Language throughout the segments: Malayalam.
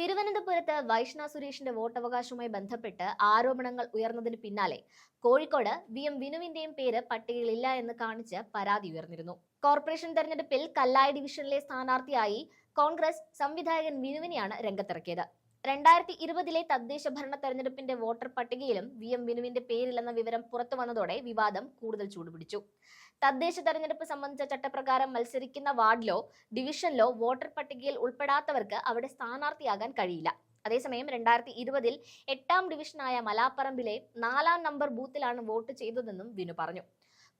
തിരുവനന്തപുരത്ത് വൈഷ്ണ സുരേഷിന്റെ വോട്ടവകാശവുമായി ബന്ധപ്പെട്ട് ആരോപണങ്ങൾ ഉയർന്നതിന് പിന്നാലെ കോഴിക്കോട് വി എം വിനുവിന്റെയും പേര് പട്ടികയിലില്ല എന്ന് കാണിച്ച് പരാതി ഉയർന്നിരുന്നു. കോർപ്പറേഷൻ തെരഞ്ഞെടുപ്പിൽ കല്ലായി ഡിവിഷനിലെ സ്ഥാനാർത്ഥിയായി കോൺഗ്രസ് സംവിധായകൻ വിനുവിനെയാണ് രംഗത്തിറക്കിയത്. രണ്ടായിരത്തി ഇരുപതിലെ തദ്ദേശ ഭരണ തെരഞ്ഞെടുപ്പിന്റെ വോട്ടർ പട്ടികയിലും വി എം വിനുവിന്റെ പേരില്ലെന്ന വിവരം പുറത്തു വന്നതോടെ വിവാദം കൂടുതൽ ചൂടുപിടിച്ചു. തദ്ദേശ തെരഞ്ഞെടുപ്പ് സംബന്ധിച്ച ചട്ടപ്രകാരം മത്സരിക്കുന്ന വാർഡിലോ ഡിവിഷനിലോ വോട്ടർ പട്ടികയിൽ ഉൾപ്പെടാത്തവർക്ക് അവിടെ സ്ഥാനാർത്ഥിയാകാൻ കഴിയില്ല. അതേസമയം രണ്ടായിരത്തി ഇരുപതിൽ എട്ടാം ഡിവിഷനായ മലാപ്പറമ്പിലെ നാലാം നമ്പർ ബൂത്തിലാണ് വോട്ട് ചെയ്തതെന്നും വിനു പറഞ്ഞു.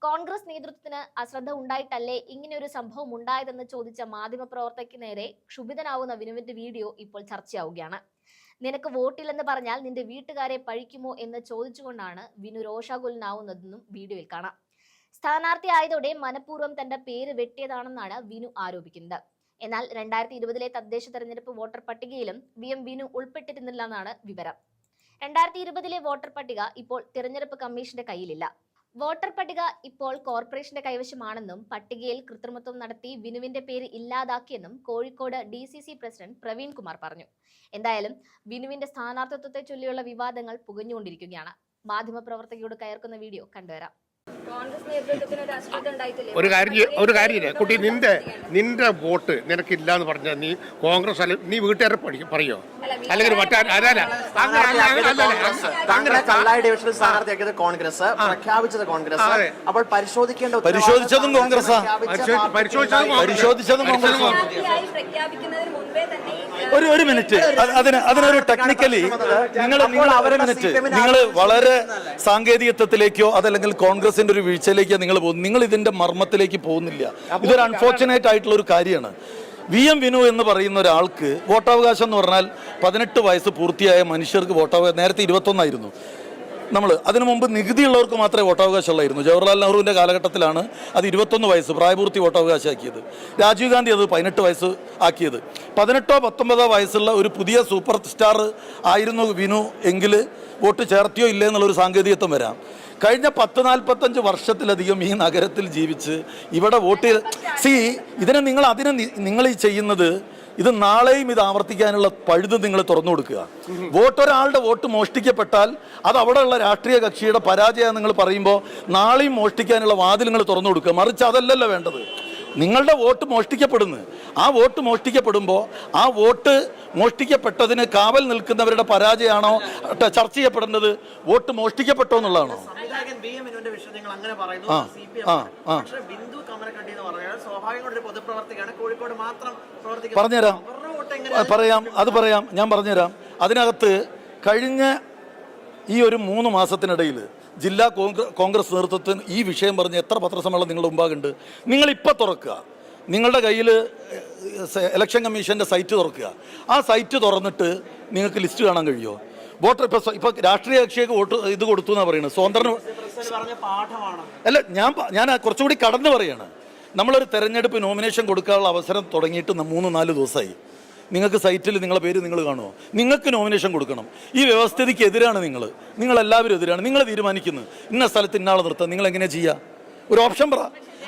കോൺഗ്രസ് നേതൃത്വത്തിന് അശ്രദ്ധ ഉണ്ടായിട്ടല്ലേ ഇങ്ങനെയൊരു സംഭവം ഉണ്ടായതെന്ന് ചോദിച്ച മാധ്യമപ്രവർത്തകയ്ക്ക് നേരെ ക്ഷുഭിതനാവുന്ന വിനുവിന്റെ വീഡിയോ ഇപ്പോൾ ചർച്ചയാവുകയാണ്. നിനക്ക് വോട്ടില്ലെന്ന് പറഞ്ഞാൽ നിന്റെ വീട്ടുകാരെ പഴിക്കുമോ എന്ന് ചോദിച്ചുകൊണ്ടാണ് വിനു രോഷാകുലനാവുന്നതെന്നും വീഡിയോയിൽ കാണാം. സ്ഥാനാർത്ഥി ആയതോടെ മനഃപൂർവം തന്റെ പേര് വെട്ടിയതാണെന്നാണ് വിനു ആരോപിക്കുന്നത്. എന്നാൽ രണ്ടായിരത്തി ഇരുപതിലെ തദ്ദേശ തെരഞ്ഞെടുപ്പ് വോട്ടർ പട്ടികയിലും വി എം വിനു ഉൾപ്പെട്ടിരുന്നില്ലെന്നാണ് വിവരം. രണ്ടായിരത്തി ഇരുപതിലെ വോട്ടർ പട്ടിക ഇപ്പോൾ തിരഞ്ഞെടുപ്പ് കമ്മീഷന്റെ കയ്യിലില്ല. വോട്ടർ പട്ടിക ഇപ്പോൾ കോർപ്പറേഷന്റെ കൈവശമാണെന്നും പട്ടികയിൽ കൃത്രിമത്വം നടത്തി വിനുവിന്റെ പേര് ഇല്ലാതാക്കിയെന്നും Kozhikode D C C president Praveen Kumar പറഞ്ഞു. എന്തായാലും വിനുവിന്റെ സ്ഥാനാർത്ഥിത്വത്തെ ചൊല്ലിയുള്ള വിവാദങ്ങൾ പുകഞ്ഞുകൊണ്ടിരിക്കുകയാണ്. മാധ്യമപ്രവർത്തകയോട് കയർക്കുന്ന വീഡിയോ കണ്ടുവരാം. ഒരു അശ്രദ്ധ ഉണ്ടായിട്ടില്ലേ? ഒരു കാര്യം ഒരു കാര്യമില്ല കുട്ടി നിന്റെ നിന്റെ വോട്ട് നിനക്കില്ല എന്ന് പറഞ്ഞാൽ നീ കോൺഗ്രസ് അല്ല നീ വീട്ടുകാരെ പഠിക്കും പറയോ? അല്ലെങ്കിൽ മറ്റാ അതല്ല അങ്ങനെ അല്ല അങ്ങനെ അല്ല താങ്കളെ കള്ളായി ഡിവിഷനിൽ സ്ഥാനാർത്ഥിയാക്കിയത് കോൺഗ്രസ് പ്രഖ്യാപിച്ചത് കോൺഗ്രസ്. അപ്പോൾ പരിശോധിക്കേണ്ട പരിശോധിച്ചതും പരിശോധിച്ചതും കോൺഗ്രസ്. തന്നെ ഒരു ഒരു മിനിറ്റ്. അത് അതിന് അതിനൊരു ടെക്നിക്കലി നിങ്ങൾ നിങ്ങൾ അവരെ മിനിറ്റ് നിങ്ങൾ വളരെ സാങ്കേതികത്വത്തിലേക്കോ അതല്ലെങ്കിൽ കോൺഗ്രസിന്റെ ഒരു വീഴ്ചയിലേക്കോ നിങ്ങൾ പോകുന്നത്. നിങ്ങൾ ഇതിന്റെ മർമ്മത്തിലേക്ക് പോകുന്നില്ല. ഇതൊരു അൺഫോർച്ചുനേറ്റ് ആയിട്ടുള്ള ഒരു കാര്യമാണ്. വി എം വിനു എന്ന് പറയുന്ന ഒരാൾക്ക് വോട്ടവകാശം എന്ന് പറഞ്ഞാൽ പതിനെട്ട് വയസ്സ് പൂർത്തിയായ മനുഷ്യർക്ക് വോട്ടവകാശം നേരത്തെ ഇരുപത്തൊന്നായിരുന്നു. നമ്മൾ അതിനു മുമ്പ് നികുതിയുള്ളവർക്ക് മാത്രമേ വോട്ടവകാശം ഉള്ളായിരുന്നു ജവഹർലാൽ നെഹ്റുവിന്റെ കാലഘട്ടത്തിലാണ് അത് ഇരുപത്തൊന്ന് വയസ്സ് പ്രായപൂർത്തി വോട്ടവകാശമാക്കിയത്. രാജീവ് ഗാന്ധി അത് പതിനെട്ട് വയസ്സ് ആക്കിയത്. പതിനെട്ടോ പത്തൊമ്പതോ വയസ്സുള്ള ഒരു പുതിയ സൂപ്പർ സ്റ്റാർ ആയിരുന്നു വിനു എങ്കിൽ വോട്ട് ചേർത്തിയോ ഇല്ലേ എന്നുള്ളൊരു സാങ്കേതികത്വം വരാം. കഴിഞ്ഞ പത്ത് നാൽപ്പത്തഞ്ച് വർഷത്തിലധികം ഈ നഗരത്തിൽ ജീവിച്ച് ഇവിടെ വോട്ട് ചെയ്ത് സി ഇതിനെ നിങ്ങൾ അതിനെ നിങ്ങൾ ഈ ചെയ്യുന്നത് ഇത് നാളെയും ഇത് ആവർത്തിക്കാനുള്ള പഴുത് നിങ്ങൾ തുറന്നു കൊടുക്കുക. വോട്ട് ഒരാളുടെ വോട്ട് മോഷ്ടിക്കപ്പെട്ടാൽ അത് അവിടെയുള്ള രാഷ്ട്രീയ കക്ഷിയുടെ പരാജയം നിങ്ങൾ പറയുമ്പോൾ നാളെയും മോഷ്ടിക്കാനുള്ള വാതിൽ നിങ്ങൾ തുറന്നു കൊടുക്കുക. മറിച്ച് അതല്ലല്ലോ വേണ്ടത്. നിങ്ങളുടെ വോട്ട് മോഷ്ടിക്കപ്പെടുന്നു. ആ വോട്ട് മോഷ്ടിക്കപ്പെടുമ്പോൾ ആ വോട്ട് മോഷ്ടിക്കപ്പെട്ടതിന് കാവൽ നിൽക്കുന്നവരുടെ പരാജയമാണോ? ചർച്ച ചെയ്യപ്പെടുന്നത് വോട്ട് മോഷ്ടിക്കപ്പെട്ടോ എന്നുള്ളതാണോ? പറഞ്ഞുതരാം. പറയാം. അത് പറയാം. ഞാൻ പറഞ്ഞുതരാം. അതിനകത്ത് കഴിഞ്ഞ ഈ ഒരു മൂന്ന് മാസത്തിനിടയിൽ ജില്ലാ കോൺഗ്രസ് നേതൃത്വത്തിന് ഈ വിഷയം പറഞ്ഞ് എത്ര പത്രസമ്മേളനം നിങ്ങളുടെ മുമ്പാകുണ്ട്? നിങ്ങൾ ഇപ്പം തുറക്കുക. നിങ്ങളുടെ കയ്യിൽ ഇലക്ഷൻ കമ്മീഷന്റെ സൈറ്റ് തുറക്കുക. ആ സൈറ്റ് തുറന്നിട്ട് നിങ്ങൾക്ക് ലിസ്റ്റ് കാണാൻ കഴിയുമോ വോട്ടർ ഇപ്പോൾ ഇപ്പോൾ രാഷ്ട്രീയ കക്ഷിയൊക്കെ വോട്ട് ഇത് കൊടുത്തു എന്നാണ് പറയുന്നത് സ്വതന്ത്രന് പാഠമാണ്. അല്ല ഞാൻ ഞാൻ കുറച്ചുകൂടി കടന്നു പറയാണ്. നമ്മളൊരു തെരഞ്ഞെടുപ്പ് നോമിനേഷൻ കൊടുക്കാനുള്ള അവസരം തുടങ്ങിയിട്ട് മൂന്ന് നാല് ദിവസമായി. നിങ്ങൾക്ക് സൈറ്റിൽ നിങ്ങളുടെ പേര് നിങ്ങൾ കാണുമോ നിങ്ങൾക്ക് നോമിനേഷൻ കൊടുക്കണം. ഈ വ്യവസ്ഥിതിക്ക് എതിരാണ് നിങ്ങൾ നിങ്ങൾ എല്ലാവരും എതിരാണ്. നിങ്ങൾ തീരുമാനിക്കുന്നു. ഇന്ന സ്ഥലത്ത് ഇന്നാളെ നിർത്താം നിങ്ങൾ എങ്ങനെ ചെയ്യുക ഒരു ഓപ്ഷൻ പറ.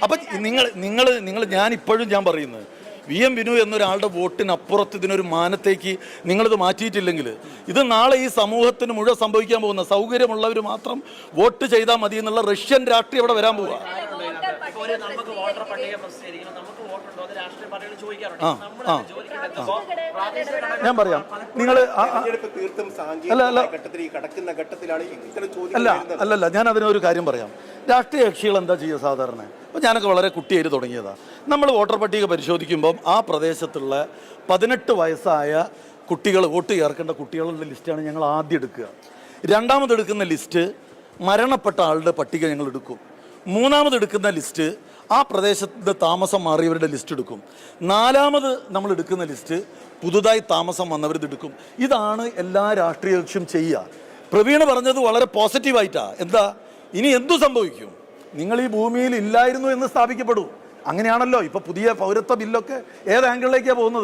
അപ്പം നിങ്ങൾ നിങ്ങൾ നിങ്ങൾ ഞാൻ ഇപ്പോഴും ഞാൻ പറയുന്നത് വി എം വിനു എന്നൊരാളുടെ വോട്ടിനപ്പുറത്ത് ഇതിനൊരു മാനത്തേക്ക് നിങ്ങളിത് മാറ്റിയിട്ടില്ലെങ്കിൽ ഇത് നാളെ ഈ സമൂഹത്തിന് മുഴുവൻ സംഭവിക്കാൻ പോകുന്ന സൗകര്യമുള്ളവർ മാത്രം വോട്ട് ചെയ്താൽ മതി എന്നുള്ള റഷ്യൻ രാഷ്ട്രീയം ഇവിടെ വരാൻ പോവുക ആ, ആ. ഞാൻ പറയാം. നിങ്ങൾ തീർത്തും അല്ല, അല്ല. കടക്കുന്ന ഘട്ടത്തിലാണ് അല്ല. അല്ലല്ല ഞാൻ അതിനൊരു കാര്യം പറയാം. രാഷ്ട്രീയ കക്ഷികൾ എന്താ ചെയ്യുക സാധാരണ? അപ്പോൾ ഞാനൊക്കെ വളരെ കുട്ടിയായിട്ട് തുടങ്ങിയതാണ് നമ്മൾ വോട്ടർ പട്ടിക പരിശോധിക്കുമ്പം ആ പ്രദേശത്തുള്ള പതിനെട്ട് വയസ്സായ കുട്ടികൾ വോട്ട് ചേർക്കേണ്ട കുട്ടികളുടെ ലിസ്റ്റാണ് ഞങ്ങൾ ആദ്യം എടുക്കുക. രണ്ടാമത് എടുക്കുന്ന ലിസ്റ്റ് മരണപ്പെട്ട ആളുടെ പട്ടിക ഞങ്ങൾ എടുക്കും. മൂന്നാമത് എടുക്കുന്ന ലിസ്റ്റ് ആ പ്രദേശത്തിന്റെ താമസം മാറിയവരുടെ ലിസ്റ്റ് എടുക്കും. നാലാമത് നമ്മൾ എടുക്കുന്ന ലിസ്റ്റ് പുതുതായി താമസം വന്നവരത് എടുക്കും. ഇതാണ് എല്ലാ രാഷ്ട്രീയ കക്ഷിയും ചെയ്യുക. പ്രവീണ് പറഞ്ഞത് വളരെ പോസിറ്റീവായിട്ടാണ് എന്താ? ഇനി എന്തു സംഭവിക്കും? നിങ്ങൾ ഈ ഭൂമിയിൽ ഇല്ലായിരുന്നു എന്ന് സ്ഥാപിക്കപ്പെടും. അങ്ങനെയാണല്ലോ. ഇപ്പോൾ പുതിയ പൗരത്വ ബില്ലൊക്കെ ഏത് ആംഗിളിലേക്കാണ് പോകുന്നത്?